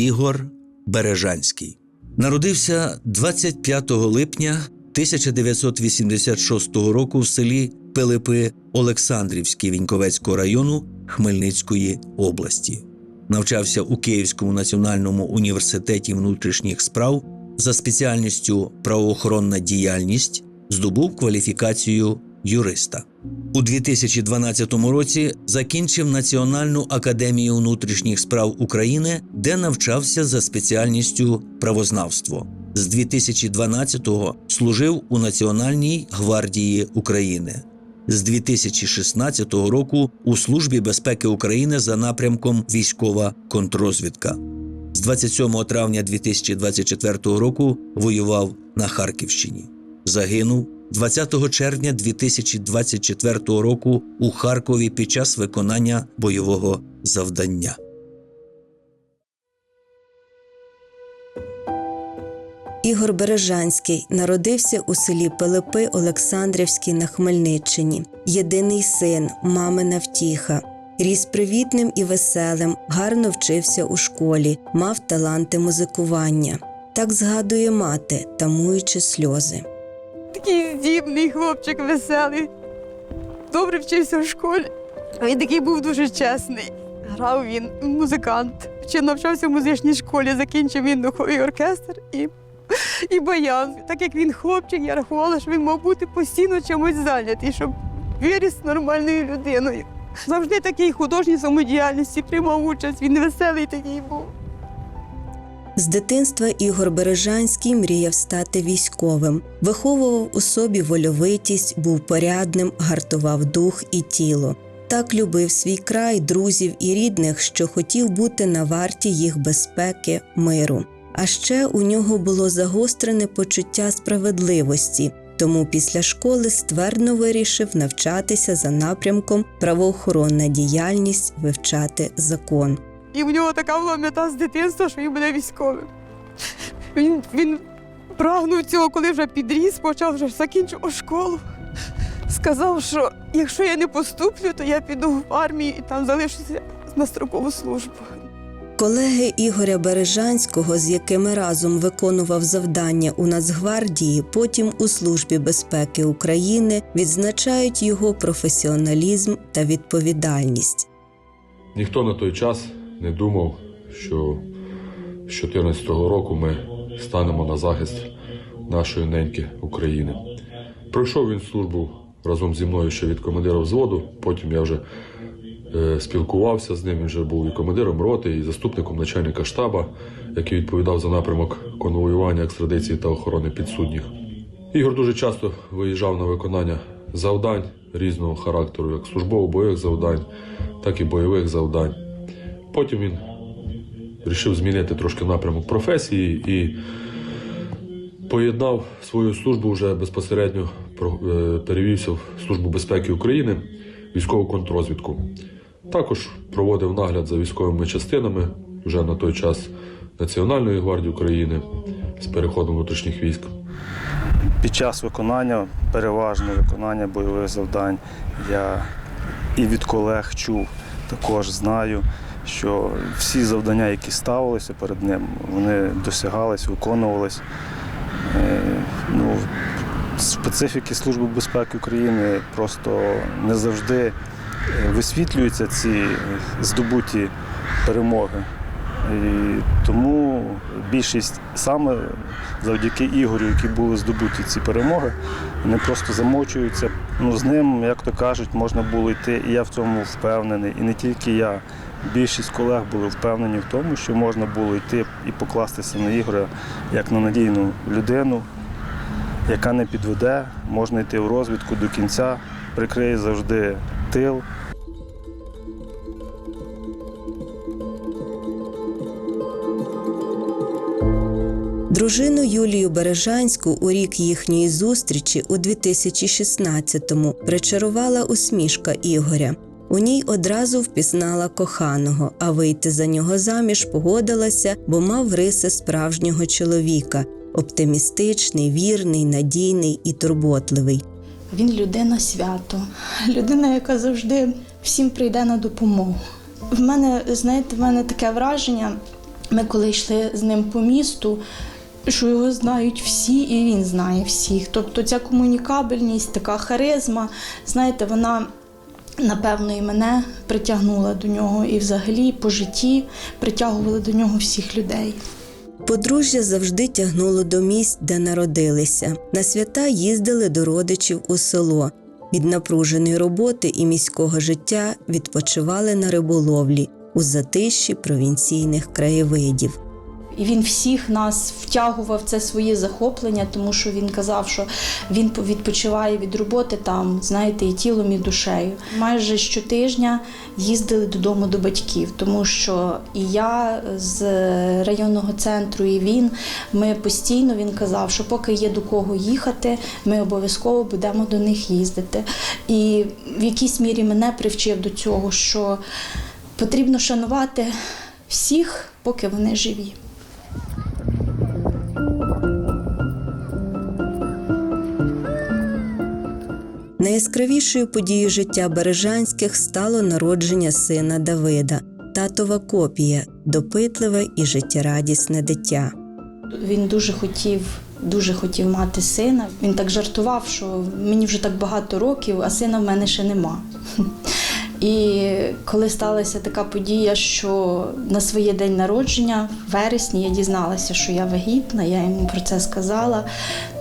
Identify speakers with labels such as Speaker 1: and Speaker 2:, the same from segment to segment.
Speaker 1: Ігор Бережанський. Народився 25 липня 1986 року в селі Пилипи Олександрівський Віньковецького району Хмельницької області. Навчався у Київському національному університеті внутрішніх справ за спеціальністю правоохоронна діяльність, здобув кваліфікацію юриста. У 2012 році закінчив Національну академію внутрішніх справ України, де навчався за спеціальністю правознавство. З 2012-го служив у Національній гвардії України. З 2016 року у Службі безпеки України за напрямком військова контррозвідка. З 27 травня 2024 року воював на Харківщині. Загинув 20 червня 2024 року у Харкові під час виконання бойового завдання.
Speaker 2: Ігор Бережанський народився у селі Пилипи Олександрівський на Хмельниччині. Єдиний син, мамина втіха. Ріс привітним і веселим, гарно вчився у школі, мав таланти музикування. Так згадує мати, тамуючи сльози.
Speaker 3: Такий здібний хлопчик веселий. Добре вчився в школі. Він такий був дуже чесний. Грав він музикант. Чи навчався в музичній школі, закінчив він духовий оркестр і, і баян. Так як він хлопчик, я рахувала, що він мав бути постійно чимось зайнятий, щоб виріс нормальною людиною. Завжди такий художній самодіяльності приймав участь. Він веселий такий був.
Speaker 2: З дитинства Ігор Бережанський мріяв стати військовим, виховував у собі вольовитість, був порядним, гартував дух і тіло. Так любив свій край, друзів і рідних, що хотів бути на варті їх безпеки, миру. А ще у нього було загострене почуття справедливості, тому після школи ствердно вирішив навчатися за напрямком правоохоронна діяльність, вивчати закон.
Speaker 3: І в нього така була мета з дитинства, що він буде військовим. Він, він прагнув цього, коли вже підріс, почав вже закінчив школу. Сказав, що якщо я не поступлю, то я піду в армію і там залишуся на строкову службу.
Speaker 2: Колеги Ігоря Бережанського, з якими разом виконував завдання у Нацгвардії, потім у Службі безпеки України, відзначають його професіоналізм та відповідальність.
Speaker 4: Ніхто на той час не думав, що з 2014 року ми станемо на захист нашої неньки України. Пройшов він службу разом зі мною ще від командира взводу. Потім я вже е, спілкувався з ним. Він вже був і командиром роти, і заступником начальника штаба, який відповідав за напрямок конвоювання, екстрадиції та охорони підсудніх. Ігор дуже часто виїжджав на виконання завдань різного характеру, як службово-бойових завдань, так і бойових завдань. Потім він вирішив змінити трошки напрямок професії і поєднав свою службу вже безпосередньо е, перевівся в Службу безпеки України, військову контррозвідку. Також проводив нагляд за військовими частинами вже на той час Національної гвардії України з переходом внутрішніх військ.
Speaker 5: Під час виконання, переважно виконання бойових завдань, я і від колег чув, також знаю, що всі завдання, які ставилися перед ним, вони досягались, виконувались. Е, Ну, специфіки Служби безпеки України просто не завжди е, висвітлюються ці здобуті перемоги. І тому більшість саме завдяки Ігорю, які були здобуті ці перемоги, вони просто замочуються. Ну, з ним, як то кажуть, можна було йти, і я в цьому впевнений. І не тільки я. Більшість колег були впевнені в тому, що можна було йти і покластися на Ігоря як на надійну людину, яка не підведе, можна йти в розвідку до кінця, прикриє завжди тил.
Speaker 2: Дружину Юлію Бережанську у рік їхньої зустрічі у 2016-му причарувала усмішка Ігоря. У ній одразу впізнала коханого, а вийти за нього заміж погодилася, бо мав риси справжнього чоловіка оптимістичний, вірний, надійний і турботливий.
Speaker 6: Він людина свято, людина, яка завжди всім прийде на допомогу. В мене, знаєте, в мене таке враження. Ми коли йшли з ним по місту, що його знають всі, і він знає всіх. Тобто ця комунікабельність, така харизма, знаєте, вона напевно і мене притягнула до нього, і взагалі по житті притягувала до нього всіх людей.
Speaker 2: Подружжя завжди тягнуло до місць, де народилися. На свята їздили до родичів у село. Від напруженої роботи і міського життя відпочивали на риболовлі у затиші провінційних краєвидів.
Speaker 6: І він всіх нас втягував це своє захоплення, тому що він казав, що він відпочиває від роботи там, знаєте, і тілом, і душею. Майже щотижня їздили додому до батьків, тому що і я з районного центру, і він. Ми постійно він казав, що поки є до кого їхати, ми обов'язково будемо до них їздити. І в якійсь мірі мене привчив до цього, що потрібно шанувати всіх, поки вони живі.
Speaker 2: Найяскравішою подією життя Бережанських стало народження сина Давида, татова копія, допитливе і життєрадісне дитя.
Speaker 6: Він дуже хотів, дуже хотів мати сина. Він так жартував, що мені вже так багато років, а сина в мене ще нема. І коли сталася така подія, що на своє день народження, в вересні, я дізналася, що я вагітна, я йому про це сказала.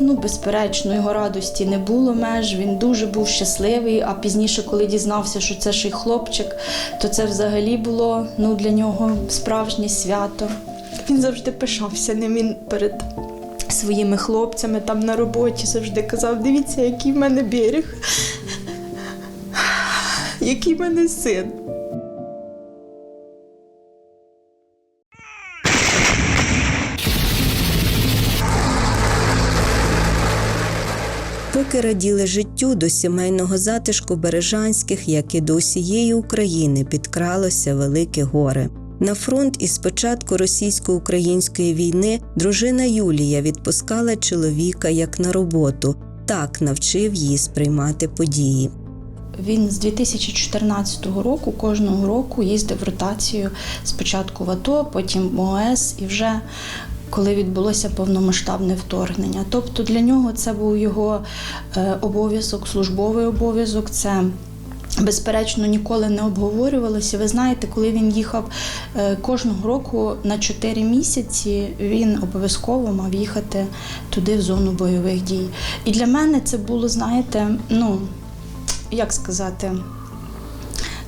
Speaker 6: Ну, безперечно, його радості не було меж. Він дуже був щасливий. А пізніше, коли дізнався, що це ще й хлопчик, то це взагалі було ну, для нього справжнє свято. Він завжди пишався ним. Він перед своїми хлопцями там на роботі завжди казав: дивіться, який в мене берег, який мене син.
Speaker 2: Поки раділи життю до сімейного затишку Бережанських, як і до усієї України, підкралося велике горе. На фронт із початку російсько-української війни дружина Юлія відпускала чоловіка як на роботу, так навчив її сприймати події.
Speaker 6: Він з 2014 року кожного року їздив в ротацію спочатку в АТО, потім в ОС і вже коли відбулося повномасштабне вторгнення. Тобто для нього це був його е, обов'язок, службовий обов'язок. Це Безперечно, ніколи не обговорювалося. Ви знаєте, коли він їхав е, кожного року на 4 місяці, він обов'язково мав їхати туди, в зону бойових дій. І для мене це було, знаєте, ну як сказати,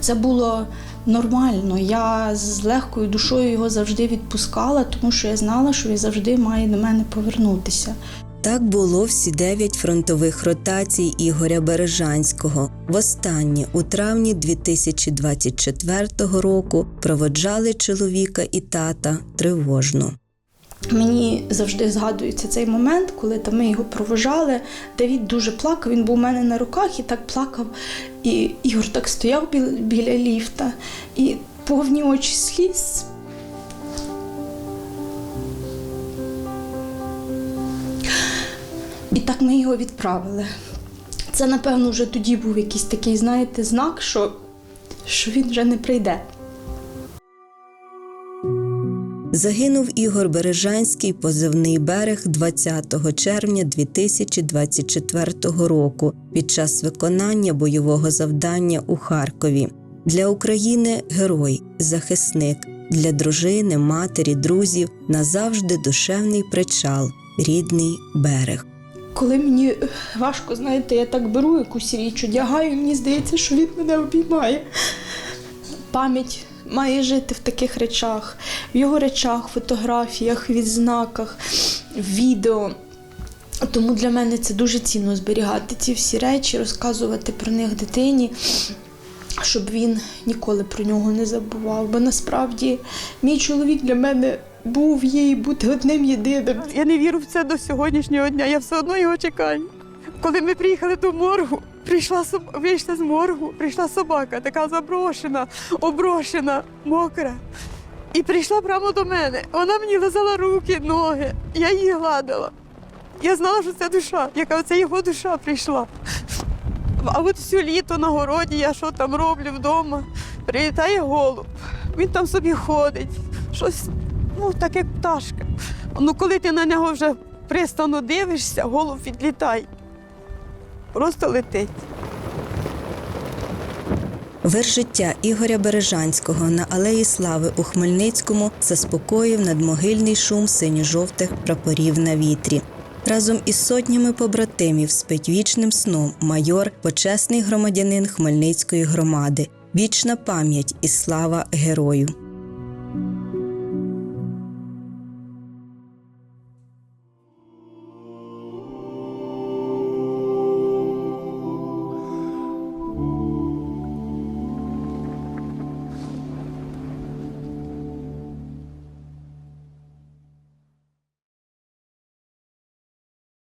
Speaker 6: це було нормально. Я з легкою душою його завжди відпускала, тому що я знала, що він завжди має до мене повернутися.
Speaker 2: Так було всі дев'ять фронтових ротацій Ігоря Бережанського. Востаннє у травні 2024 року проводжали чоловіка і тата тривожно.
Speaker 6: Мені завжди згадується цей момент, коли там ми його провожали. Давід дуже плакав, він був у мене на руках і так плакав. І Ігор так стояв біля, біля ліфта, і повні очі сліз. І так ми його відправили. Це, напевно, вже тоді був якийсь такий, знаєте, знак, що, що він вже не прийде.
Speaker 2: Загинув Ігор Бережанський позивний берег 20 червня 2024 року під час виконання бойового завдання у Харкові. Для України герой, захисник, для дружини, матері, друзів назавжди душевний причал, рідний берег.
Speaker 6: Коли мені важко, знаєте, я так беру якусь річ, одягаю, мені здається, що він мене обіймає. Пам'ять має жити в таких речах, в його речах, фотографіях, відзнаках, відео. Тому для мене це дуже цінно зберігати ці всі речі, розказувати про них дитині, щоб він ніколи про нього не забував. Бо насправді мій чоловік для мене
Speaker 3: був їй бути одним єдиним. Я не вірю в це до сьогоднішнього дня. Я все одно його чекаю. Коли ми приїхали до моргу, прийшла вийшла з моргу, прийшла собака, така заброшена, оброшена, мокра. І прийшла прямо до мене. Вона мені лизала руки, ноги. Я її гладила. Я знала, що це душа, яка це його душа прийшла. А от всю літо на городі я що там роблю вдома, прилітає голуб. Він там собі ходить. Щось, ну, так пташка. Ну, коли ти на нього вже пристано дивишся, голуб відлітає. Просто летить.
Speaker 2: Вир життя Ігоря Бережанського на Алеї Слави у Хмельницькому заспокоїв надмогильний шум синьо-жовтих прапорів на вітрі. Разом із сотнями побратимів спить вічним сном майор, почесний громадянин Хмельницької громади. Вічна пам'ять і слава герою.